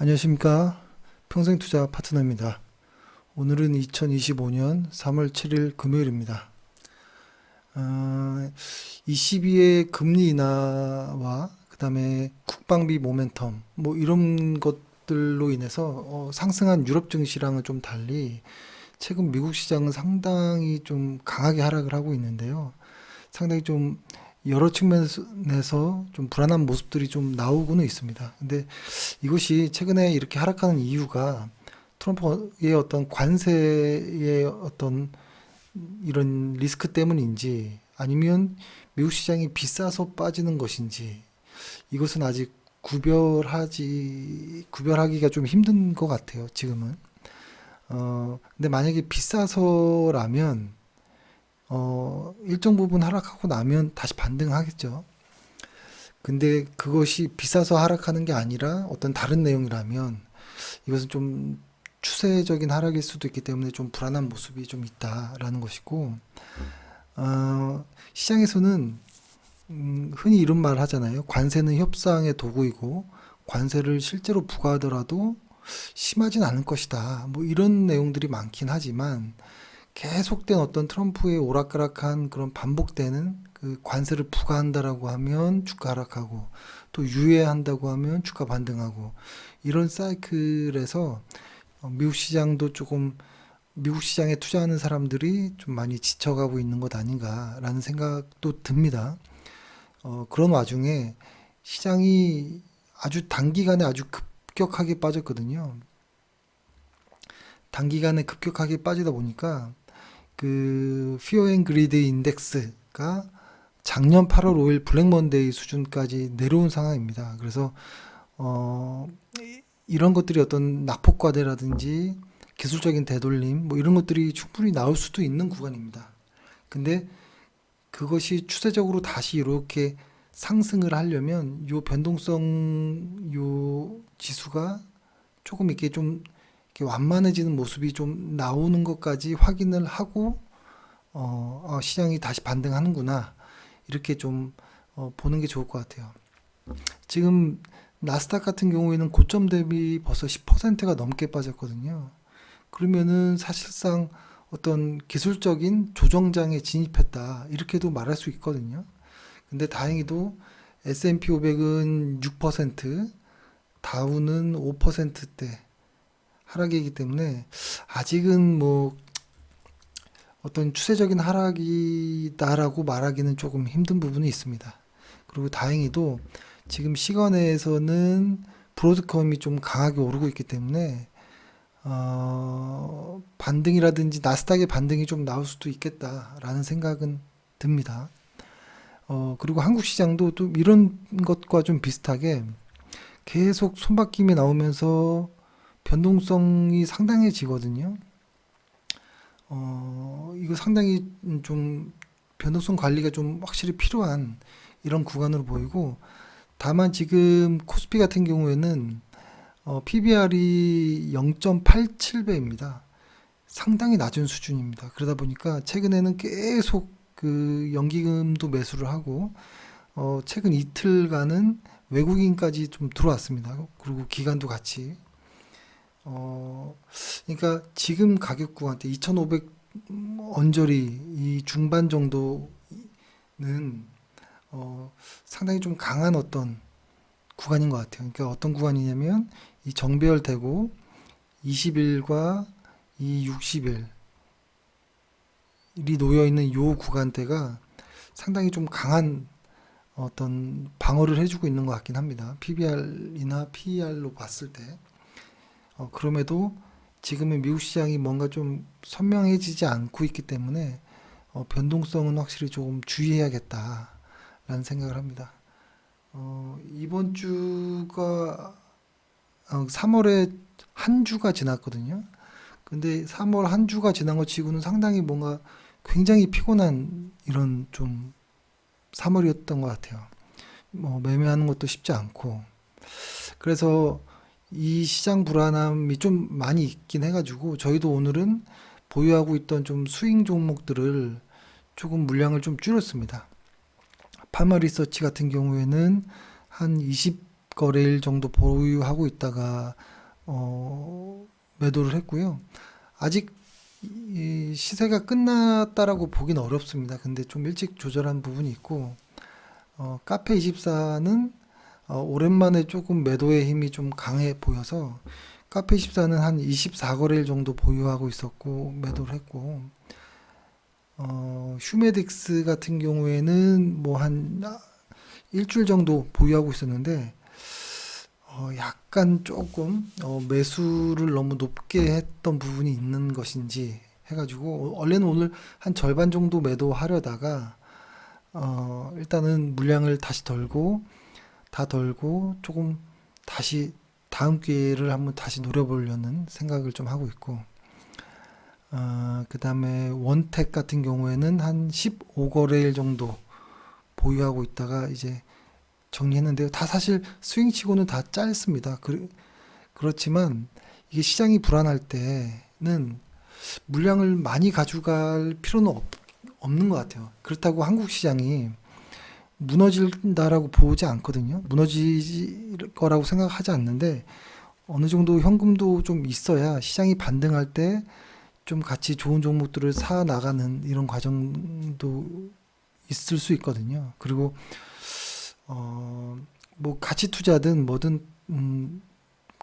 안녕하십니까. 평생투자 파트너입니다. 오늘은 2025년 3월 7일 금요일입니다. 어, 22의 금리 인하와 그 다음에 국방비 모멘텀 뭐 이런 것들로 인해서 어, 상승한 유럽 증시랑은 좀 달리 최근 미국 시장은 상당히 좀 강하게 하락을 하고 있는데요. 상당히 좀 여러 측면에서 좀 불안한 모습들이 좀 나오고는 있습니다. 근데 이것이 최근에 이렇게 하락하는 이유가 트럼프의 어떤 관세의 어떤 이런 리스크 때문인지 아니면 미국 시장이 비싸서 빠지는 것인지 이것은 아직 구별하지 구별하기가 좀 힘든 것 같아요. 지금은. 어, 근데 만약에 비싸서라면 어, 일정 부분 하락하고 나면 다시 반등하겠죠. 근데 그것이 비싸서 하락하는 게 아니라 어떤 다른 내용이라면 이것은 좀 추세적인 하락일 수도 있기 때문에 좀 불안한 모습이 좀 있다라는 것이고, 어, 시장에서는 음, 흔히 이런 말 하잖아요. 관세는 협상의 도구이고 관세를 실제로 부과하더라도 심하진 않을 것이다. 뭐 이런 내용들이 많긴 하지만 계속된 어떤 트럼프의 오락가락한 그런 반복되는 그 관세를 부과한다라고 하면 주가 하락하고 또 유예한다고 하면 주가 반등하고 이런 사이클에서 어, 미국 시장도 조금 미국 시장에 투자하는 사람들이 좀 많이 지쳐가고 있는 것 아닌가라는 생각도 듭니다. 어, 그런 와중에 시장이 아주 단기간에 아주 급격하게 빠졌거든요. 단기간에 급격하게 빠지다 보니까 그 피어 앤 그리드 인덱스가 작년 8월 5일 블랙 먼데이 수준까지 내려온 상황입니다. 그래서 어 이런 것들이 어떤 낙폭 과대라든지 기술적인 되돌림 뭐 이런 것들이 충분히 나올 수도 있는 구간입니다. 근데 그것이 추세적으로 다시 이렇게 상승을 하려면 요 변동성 요 지수가 조금 이렇게 좀 완만해지는 모습이 좀 나오는 것까지 확인을 하고 어, 어, 시장이 다시 반등하는구나 이렇게 좀 어, 보는 게 좋을 것 같아요. 지금 나스닥 같은 경우에는 고점 대비 벌써 10%가 넘게 빠졌거든요. 그러면은 사실상 어떤 기술적인 조정장에 진입했다 이렇게도 말할 수 있거든요. 근데 다행히도 S&P 500은 6%, 다우는 5%대 하락이기 때문에 아직은 뭐 어떤 추세적인 하락이다라고 말하기는 조금 힘든 부분이 있습니다. 그리고 다행히도 지금 시간에서는 브로드컴이 좀 강하게 오르고 있기 때문에 어, 반등이라든지 나스닥의 반등이 좀 나올 수도 있겠다라는 생각은 듭니다. 어, 그리고 한국 시장도 또 이런 것과 좀 비슷하게 계속 손바뀜이 나오면서 변동성이 상당해지거든요. 어, 이거 상당히 좀 변동성 관리가 좀 확실히 필요한 이런 구간으로 보이고 다만 지금 코스피 같은 경우에는 어, PBR이 0.87배입니다. 상당히 낮은 수준입니다. 그러다 보니까 최근에는 계속 그 연기금도 매수를 하고 어, 최근 이틀간은 외국인까지 좀 들어왔습니다. 그리고 기관도 같이 어, 그러니까 지금 가격 구간대 2,500 언저리 이 중반 정도는 어, 상당히 좀 강한 어떤 구간인 것 같아요. 그러니까 어떤 구간이냐면 이 정배열되고 20일과 이 60일 이 놓여 있는 요 구간대가 상당히 좀 강한 어떤 방어를 해주고 있는 것 같긴 합니다. PBR이나 PER로 봤을 때. 어, 그럼에도 지금의 미국 시장이 뭔가 좀 선명해지지 않고 있기 때문에 어, 변동성은 확실히 조금 주의해야겠다라는 생각을 합니다. 어, 이번 주가 어, 3월에 한 주가 지났거든요. 근데 3월 한 주가 지난 것 치고는 상당히 뭔가 굉장히 피곤한 이런 좀 3월이었던 것 같아요. 뭐 매매하는 것도 쉽지 않고 그래서 이 시장 불안함이 좀 많이 있긴 해가지고 저희도 오늘은 보유하고 있던 좀 스윙 종목들을 조금 물량을 좀 줄였습니다. 파마 리서치 같은 경우에는 한 20 거래일 정도 보유하고 있다가 어, 매도를 했고요. 아직 이 시세가 끝났다라고 보긴 어렵습니다. 근데 좀 일찍 조절한 부분이 있고 어, 카페 24는 어, 오랜만에 조금 매도의 힘이 좀 강해 보여서 카페24는 한 24거래일 정도 보유하고 있었고 매도를 했고 어, 휴메딕스 같은 경우에는 뭐 한 일주일 정도 보유하고 있었는데 어, 약간 조금 어, 매수를 너무 높게 했던 부분이 있는 것인지 해가지고 원래는 오늘 한 절반 정도 매도하려다가 어, 일단은 물량을 다시 덜고 다 덜고 조금 다시 다음 기회를 한번 다시 노려보려는 생각을 좀 하고 있고 어, 그 다음에 원택 같은 경우에는 한 15거래일 정도 보유하고 있다가 이제 정리했는데요. 다 사실 스윙치고는 다 짧습니다. 그, 그렇지만 이게 시장이 불안할 때는 물량을 많이 가져갈 필요는 없, 없는 것 같아요. 그렇다고 한국 시장이 무너진다라고 보지 않거든요. 무너질 거라고 생각하지 않는데 어느 정도 현금도 좀 있어야 시장이 반등할 때 좀 같이 좋은 종목들을 사 나가는 이런 과정도 있을 수 있거든요. 그리고 어, 뭐 가치 투자든 뭐든 음,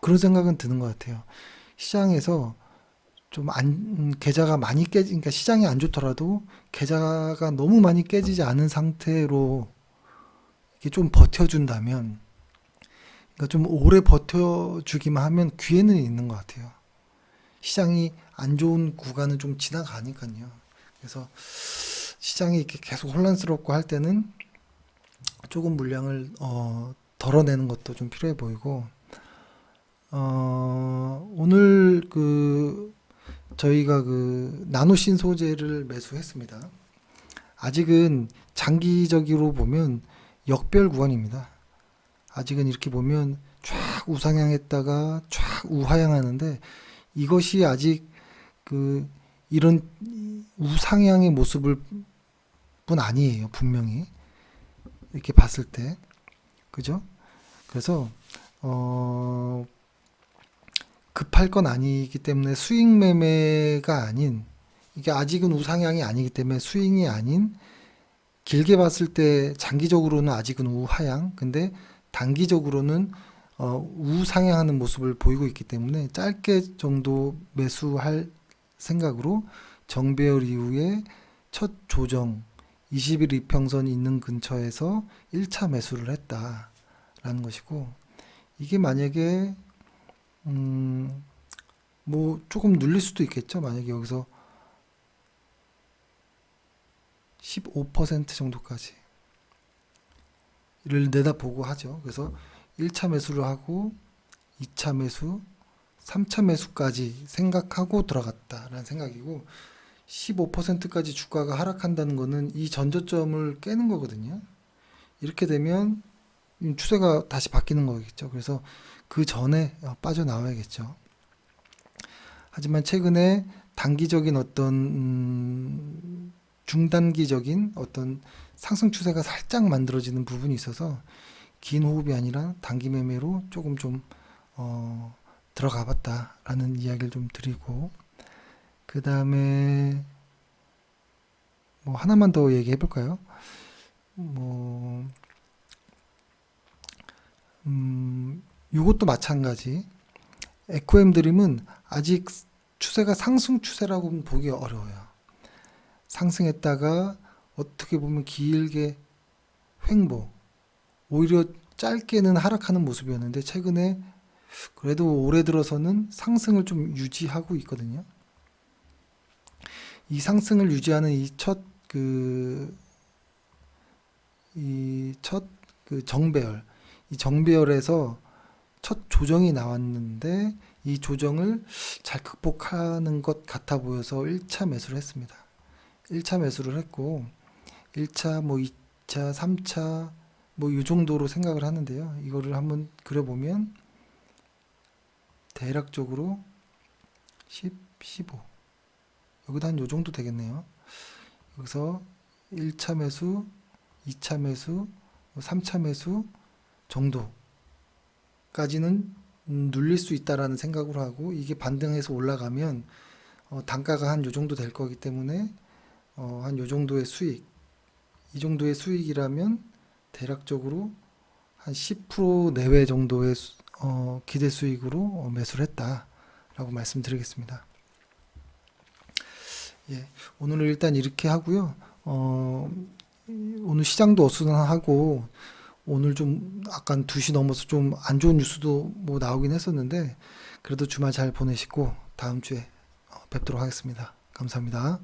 그런 생각은 드는 것 같아요. 시장에서 좀 안, 음, 계좌가 많이 깨지, 그러니까 시장이 안 좋더라도 계좌가 너무 많이 깨지지 않은 상태로 좀 버텨준다면, 그러니까 좀 오래 버텨주기만 하면 기회는 있는 것 같아요. 시장이 안 좋은 구간은 좀 지나가니까요. 그래서 시장이 이렇게 계속 혼란스럽고 할 때는 조금 물량을 어, 덜어내는 것도 좀 필요해 보이고 어, 오늘 그 저희가 그 나노신 소재를 매수했습니다. 아직은 장기적으로 보면 역별 구간입니다. 아직은 이렇게 보면 쫙 우상향했다가 쫙 우하향하는데 이것이 아직 그 이런 우상향의 모습을 뿐 아니에요. 분명히. 이렇게 봤을 때 그죠? 그래서 어 급할 건 아니기 때문에 수익 매매가 아닌 이게 아직은 우상향이 아니기 때문에 수익이 아닌 길게 봤을 때 장기적으로는 아직은 우하향 근데 단기적으로는 어, 우상향하는 모습을 보이고 있기 때문에 짧게 정도 매수할 생각으로 정배열 이후에 첫 조정 20일 이평선이 있는 근처에서 1차 매수를 했다라는 것이고 이게 만약에 음, 뭐 조금 눌릴 수도 있겠죠. 만약에 여기서 15% 정도까지 를 내다보고 하죠. 그래서 1차 매수를 하고 2차 매수, 3차 매수까지 생각하고 들어갔다라는 생각이고 15%까지 주가가 하락한다는 거는 이 전저점을 깨는 거거든요. 이렇게 되면 추세가 다시 바뀌는 거겠죠. 그래서 그 전에 빠져나와야겠죠. 하지만 최근에 단기적인 어떤 음, 중단기적인 어떤 상승 추세가 살짝 만들어지는 부분이 있어서 긴 호흡이 아니라 단기 매매로 조금 좀 어, 들어가 봤다라는 이야기를 좀 드리고 그 다음에 뭐 하나만 더 얘기해 볼까요? 뭐 음, 이것도 마찬가지. 에코엠 드림은 아직 추세가 상승 추세라고 보기 어려워요. 상승했다가 어떻게 보면 길게 횡보, 오히려 짧게는 하락하는 모습이었는데 최근에 그래도 올해 들어서는 상승을 좀 유지하고 있거든요. 이 상승을 유지하는 이 첫 그 이 첫그 정배열 이 정배열에서 첫 조정이 나왔는데 이 조정을 잘 극복하는 것 같아 보여서 1차 매수를 했습니다. 1차 매수를 했고 1차 뭐 2차 3차 뭐 이 정도로 생각을 하는데요. 이거를 한번 그려보면 대략적으로 10, 15 여기도 한요 정도 되겠네요. 여기서 1차 매수, 2차 매수, 3차 매수 정도 까지는 음, 눌릴 수 있다라는 생각으로 하고 이게 반등해서 올라가면 어, 단가가 한 요 정도 될 거기 때문에 어, 한 요 정도의 수익 이 정도의 수익이라면 대략적으로 한 10% 내외 정도의 수- 어, 기대 수익으로 어, 매수를 했다라고 말씀드리겠습니다. 예, 오늘은 일단 이렇게 하고요. 어, 이- 오늘 시장도 어수선하고 오늘 좀 약간 2시 넘어서 좀 안 좋은 뉴스도 뭐 나오긴 했었는데 그래도 주말 잘 보내시고 다음 주에 어, 뵙도록 하겠습니다. 감사합니다.